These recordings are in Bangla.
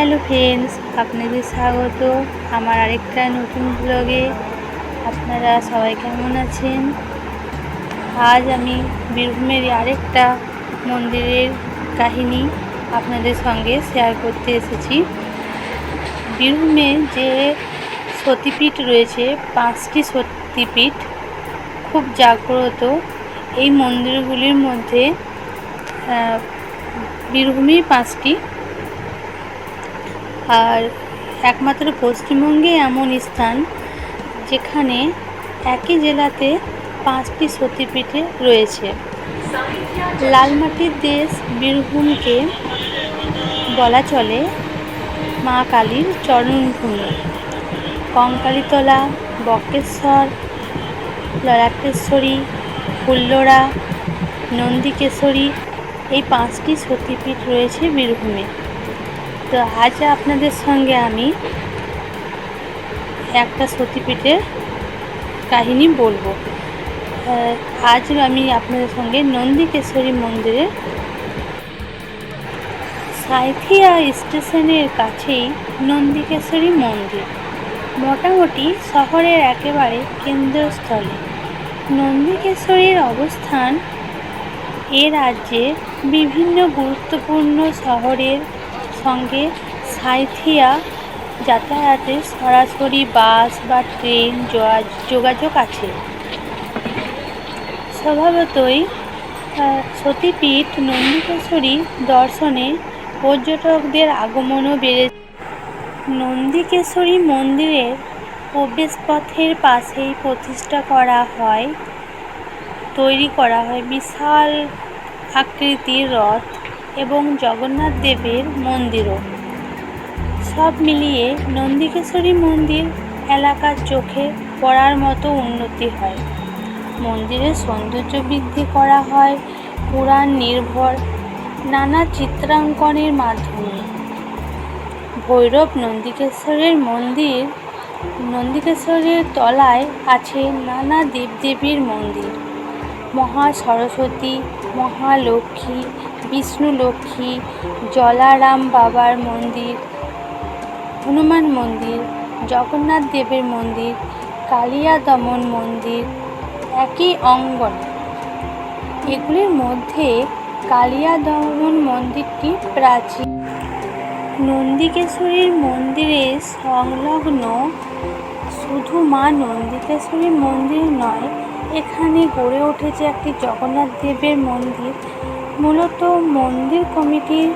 হ্যালো ফ্রেন্ডস আপনাদের স্বাগত আমার আরেকটা নতুন ব্লগে আপনারা সবাই কেমন আছেন? আজ আমি বীরভূমের আরেকটা মন্দিরের কাহিনী আপনাদের সঙ্গে শেয়ার করতে এসেছি। বীরভূমে যে সতীপীঠ রয়েছে, পাঁচটি সতীপীঠ খুব জাগ্রত। এই মন্দিরগুলির মধ্যে বীরভূমেই পাঁচটি। আর একমাত্র পশ্চিমবঙ্গে এমন স্থান যেখানে একই জেলাতে পাঁচটি সতীপীঠে রয়েছে। লালমাটির দেশ বীরভূমকে বলা চলে মা কালীর চরণভূমি। কঙ্কালীতলা বক্রেশ্বর ললাটেশ্বরী, ফুল্লরা নন্দিকেশ্বরী এই পাঁচটি সতীপীঠ রয়েছে বীরভূমে। তো আজ আপনাদের সঙ্গে আমি একটা সতীপীঠের কাহিনী বলব। আজ আমি আপনাদের সঙ্গে নন্দিকেশ্বরী মন্দিরের সাইথিয়া স্টেশনের কাছেই নন্দিকেশ্বরী মন্দির। মোটামুটি শহরের একেবারে কেন্দ্রস্থলে। নন্দিকেশ্বরীর অবস্থান এ রাজ্যে বিভিন্ন গুরুত্বপূর্ণ শহরের সঙ্গে সাঁইথিয়া যাতায়াতে সরাসরি বাস বা ট্রেন যোগাযোগ আছে। স্বভাবতই সতীপীঠ নন্দিকেশ্বরী দর্শনে পর্যটকদের আগমনও বেড়ে নন্দিকেশ্বরী মন্দিরের প্রবেশপথের পাশেই প্রতিষ্ঠা করা হয়, তৈরি করা হয় বিশাল আকৃতির রথ। এবং জগন্নাথ দেবের মন্দিরও। সব মিলিয়ে নন্দিকেশ্বরী মন্দির এলাকার চোখে পড়ার মতো উন্নতি হয়। মন্দিরের সৌন্দর্য বৃদ্ধি করা হয়, পুরাণ নির্ভর, নানা চিত্রাঙ্কনের মাধ্যমে। ভৈরব নন্দিকেশ্বরের মন্দির নন্দিকেশ্বরের তলায় আছে নানা দেবদেবীর মন্দির। মহা সরস্বতী মহালক্ষ্মী বিষ্ণু লক্ষ্মী জলারাম বাবার মন্দির, হনুমান মন্দির, জগন্নাথ দেবের মন্দির কালিয়া দমন মন্দির, একই অঙ্গন। এগুলির মধ্যে কালিয়া দমন মন্দিরটি প্রাচীন। নন্দিকেশ্বরীর মন্দিরের সংলগ্ন শুধু মা নন্দিকেশ্বরী মন্দির নয়, এখানে গড়ে উঠেছে একটি জগন্নাথ দেবের মন্দির। মূলত মন্দির কমিটির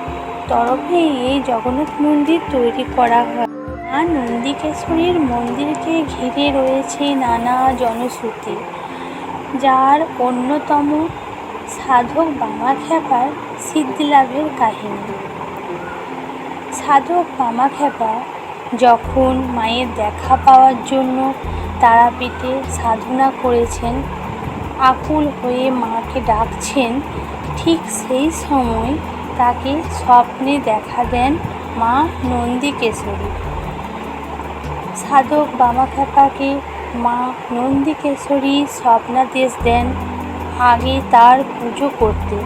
তরফে এই জগন্নাথ মন্দির তৈরি করা হয়। মা নন্দিকেশ্বরীর মন্দিরকে ঘিরে রয়েছে নানা জনশ্রুতি, যার অন্যতম সাধক বামাখ্যাপার সিদ্ধিলাভের কাহিনী। সাধক বামাখ্যাপা যখন মায়ের দেখা পাওয়ার জন্য তারাপীঠে সাধনা করেছেন, আকুল হয়ে মাকে ডাকছেন ঠিক সেই সময় তাকে স্বপ্নে দেখা দেন মা নন্দিকেশ্বরী সাধক বামাখ্যাপাকে মা নন্দিকেশ্বরী স্বপ্নাদেশ দেন, আগে তার পুজো করতে।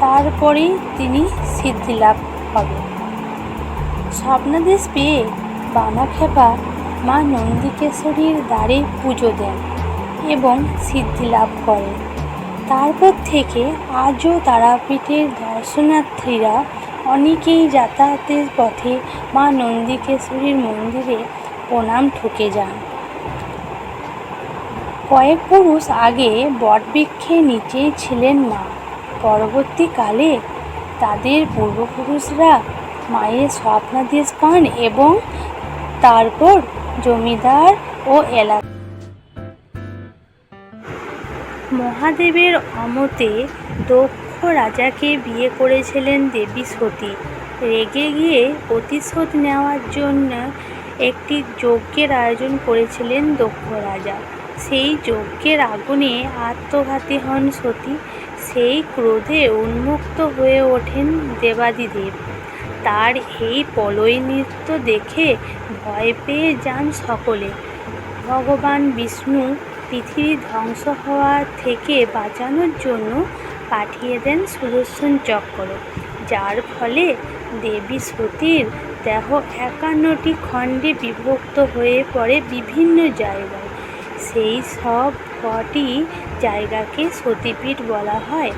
তারপরেই তিনি সিদ্ধিলাভ হবে স্বপ্নাদেশ পেয়ে বামাখ্যাপা মা নন্দিকেশ্বরীর দ্বারে পুজো দেন এবং সিদ্ধি লাভ করেন। তারপর থেকে আজও তারাপীঠের দর্শনার্থীরা অনেকেই যাতায়াতের পথে মা নন্দিকেশ্বরীর মন্দিরে প্রণাম ঠুকে যান। কয়েক পুরুষ আগে বটবৃক্ষের নিচেই ছিলেন মা। পরবর্তীকালে তাদের পূর্বপুরুষরা মায়ের স্বপ্নাদেশ পান এবং তারপর জমিদার ও এলাকা মহাদেবের অমতে দক্ষ রাজাকে বিয়ে করেছিলেন দেবী সতী। রেগে গিয়ে প্রতিশোধ নেওয়ার জন্য একটি যজ্ঞের আয়োজন করেছিলেন দক্ষ রাজা। সেই যজ্ঞের আগুনে আত্মঘাতী হন সতী। সেই ক্রোধে উন্মুক্ত হয়ে ওঠেন দেবাদিদেব। তার এই পলয় নৃত্য দেখে ভয় পেয়ে যান সকলে। ভগবান বিষ্ণু পৃথিবী ধ্বংস হওয়া থেকে বাঁচানোর জন্য পাঠিয়ে দেন সুদর্শন চক্র, যার ফলে দেবী সতীর দেহ একান্নটি খণ্ডে বিভক্ত হয়ে পড়ে বিভিন্ন জায়গায়। সেই সব কটি জায়গাকে সতীপীঠ বলা হয়।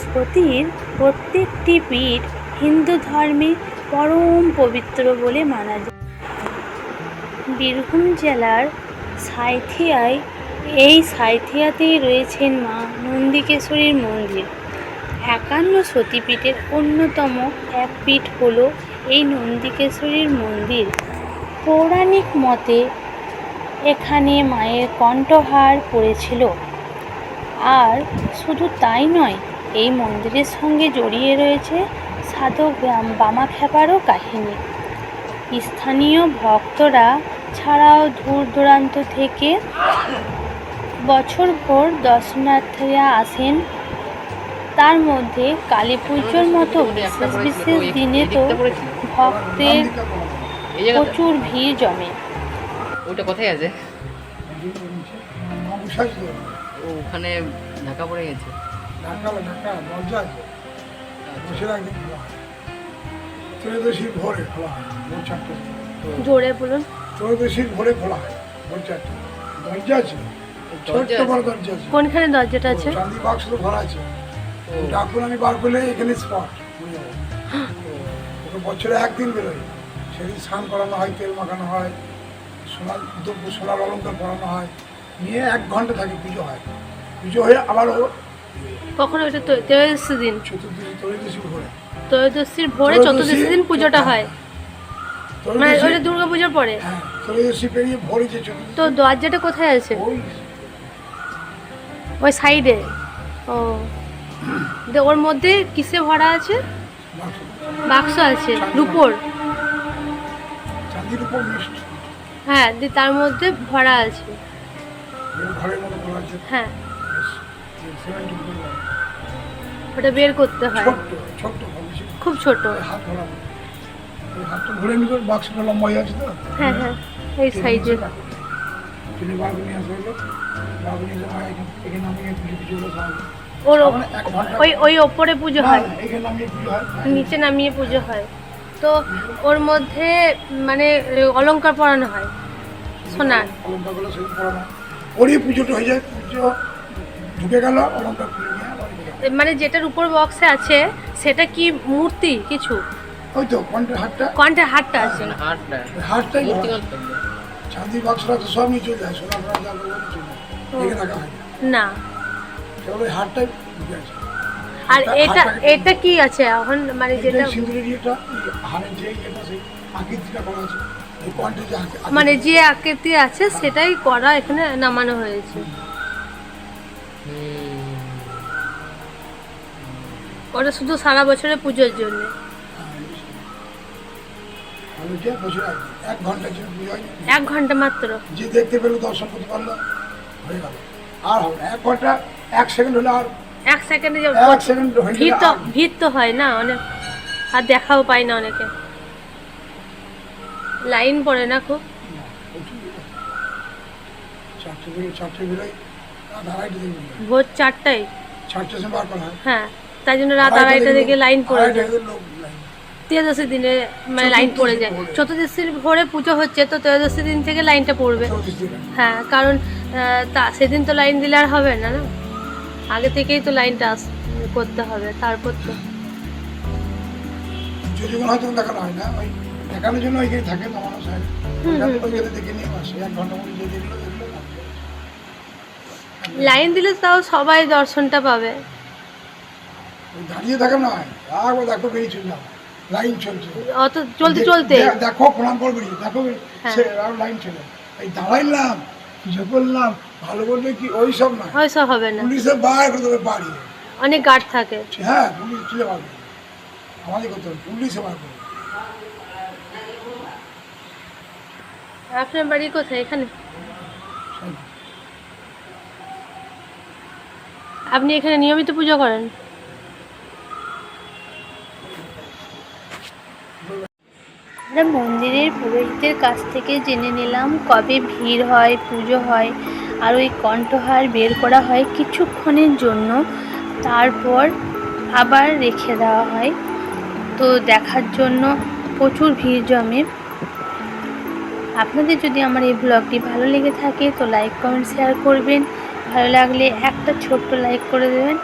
সতীর প্রত্যেকটি পীঠ হিন্দু ধর্মে পরম পবিত্র বলে মানা যায়। বীরভূম জেলার সাঁইথিয়ায় এই সাঁইথিয়াতেই রয়েছেন মা নন্দিকেশ্বরীর মন্দির। একান্ন সতীপীঠের অন্যতম এক পীঠ হল এই নন্দিকেশ্বরীর মন্দির। পৌরাণিক মতে এখানে মায়ের কণ্ঠহার পড়েছিল। আর শুধু তাই নয়, এই মন্দিরের সঙ্গে জড়িয়ে রয়েছে সাধক বাম- বামাখ্যাপারও কাহিনী। স্থানীয় ভক্তরা ছাড়াও দূর দূরান্ত থেকে বছরভর দর্শনার্থীরা আসেন। তার মধ্যে কালী পুজোর মতো বিশেষ বিশেষ দিনে তো ভক্তের প্রচুর ভিড় জমে। ওইটা কোথায় আছে? ওখানে ঢাকা পড়ে গেছে। ত্রয়োদশীর ভোরে খোলা হয় ভোর চারটে। জোরে বলুন। ত্রয়োদশীর ভোরে খোলা হয় ভোর চারটে। দরজা আছে। কোনখানে দরজাটা আছে? চাঁদি বাক্স তো ভরা আছে। ডাকুন আমি বার করলে এখানে স্পট বছরে একদিন বেরোয়। সেদিন স্নান করানো হয় তেল মাখানো হয় সোনার দ্রব্য সোনার অলঙ্কার পরানো হয় নিয়ে এক ঘণ্টা থাকে পুজো হয়। পুজো হয়ে আবার ও কখন তো- ত্রয়োদশী দিন। চতুর্দশী ত্রয়োদশী ভোরে। ত্রয়োদশীর ভোরে চতুর্দশী দিন পুজোটা হয়। মানে দুর্গা পুজোর পরে। হ্যাঁ ত্রয়োদশী পেরিয়ে ভোরে যে তো দরজাটা কোথায় আছে? ওই সাইডে। ও। দে ওর মধ্যে কিসে ভরা আছে? বাক্স। আছে রুপোর। হ্যাঁ দিয়ে তার মধ্যে ভরা আছে। হ্যাঁ। ওটা বের করতে হয়। খুব ছোট। হাত ঘুরে লম্বা আছে তো? হ্যাঁ হ্যাঁ এই সাইডে। তিনি বাবু নিয়ে আসা হলো বাবু নিয়ে এসে মায়ের এখানে- হলো ওর ওপ- মানে ওই ওই ওপরে পুজো হয় পুজো হয়। নিচে নামিয়ে পুজো হয়। তো ওর মধ্যে মানে অলংকার পরানো হয়। সোনার। অলঙ্কারগুলো ওরই পুজোটা হয়ে যায় পুজো ঢুকে গেল অলঙ্কার। মানে যেটার উপর বক্সে আছে সেটা কি মূর্তি কিছু? ওই তো কণ্ঠের হাতটা কণ্ঠে হাতটা আছে। হাটটা সব নিয়ে চলে যায় সোনা ফোনা যা বলব চলে রাখা হয় না। কেবল ওই হাতটাই ঢুকে আছে আর এটা এটা কি আছে এখন? মানে যেটা এটাই সিঁদুরের ইয়েটা এই যে ইয়েটা সেই আকৃতিটা করা আছে। মানে যে আকৃতি আছে সেটাই করা এখানে নামানো হয়েছে। ওটা শুধু সারা বছরের পুজোর জন্য। বসে। এক পুজো ঘণ্টা মাত্র? যে দেখতে পেল দর্শন করতে পারল হয়ে গেল। আর হবে এক ঘণ্টা এক সেকেন্ড হলে আর এক সেকেন্ডে এক সেকেন্ড ভিড় তো ভিড় তো হয় না অনেক আর দেখাও পায় না অনেকে। লাইন পড়ে না খুব? চারটে বেরোয় চারটে বেরোয়। ভোর চারটায়? চারটের সময় বার করা হয়। হ্যাঁ তাই জন্য রাত আড়াইটা থেকে লাইন পড়ে যায়। লোক লাইন ত্রয়োদশী দিনে মানে লাইন পড়ে যায়। চতুর্দশীর ভোরে। পুজো হচ্ছে তো ত্রয়োদশী দিন থেকে লাইনটা পড়বে। হ্যাঁ কারণ তা সেদিন তো লাইন দিলে আর হবে না না? আগে থেকেই তো লাইনটা আস- করতে হবে তারপর তো। দেখানো হয় না ওই দেখানোর জন্য ওইখানে থাকে তো মানুষ দেখে নিয়ে আসে এক ঘণ্টা মধ্যে যে দেখল দেখল লাইন দিলে তাও সবাই দর্শনটা পাবে। দাঁড়িয়ে থাকে না দেখো বেরিয়ে চলে যাও। লাইন চলছে। অত চলতে চলতে? দেখো প্রণাম কর বেরিয়ে দেখো হ্যাঁ। সে লাইন চলে। এই দাঁড়াইলাম পুজো করলাম ভালো বললে কি ওই সব না হয়তো হবে না। পুলিশে বার করে দেবে বাড়ি। অনেক গার্ড থাকে। হ্যাঁ পুলিশ আমাদের করতে হবে পুলিশে বার করবে আপনার বাড়ি কোথায়? এখানে? আপনি এখানে নিয়মিত পুজো করেন? আমরা মন্দিরের পুরোহিতের কাছ থেকে জেনে নিলাম কবে ভিড় হয়, পুজো হয় আর ওই কণ্ঠহার বের করা হয় কিছুক্ষণের জন্য। তারপর আবার রেখে দেওয়া হয়। তো দেখার জন্য প্রচুর ভিড় জমে। আপনাদের যদি আমার এই ব্লগটি ভালো লেগে থাকে তো লাইক, কমেন্ট, শেয়ার করবেন। ভালো লাগলে একটা ছোট্ট লাইক করে দেবেন।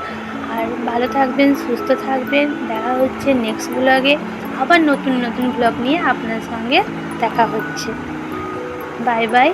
আর ভালো থাকবেন, সুস্থ থাকবেন। দেখা হচ্ছে নেক্সট ব্লগে। আবার নতুন নতুন ব্লগ নিয়ে আপনার সঙ্গে দেখা হচ্ছে। Bye bye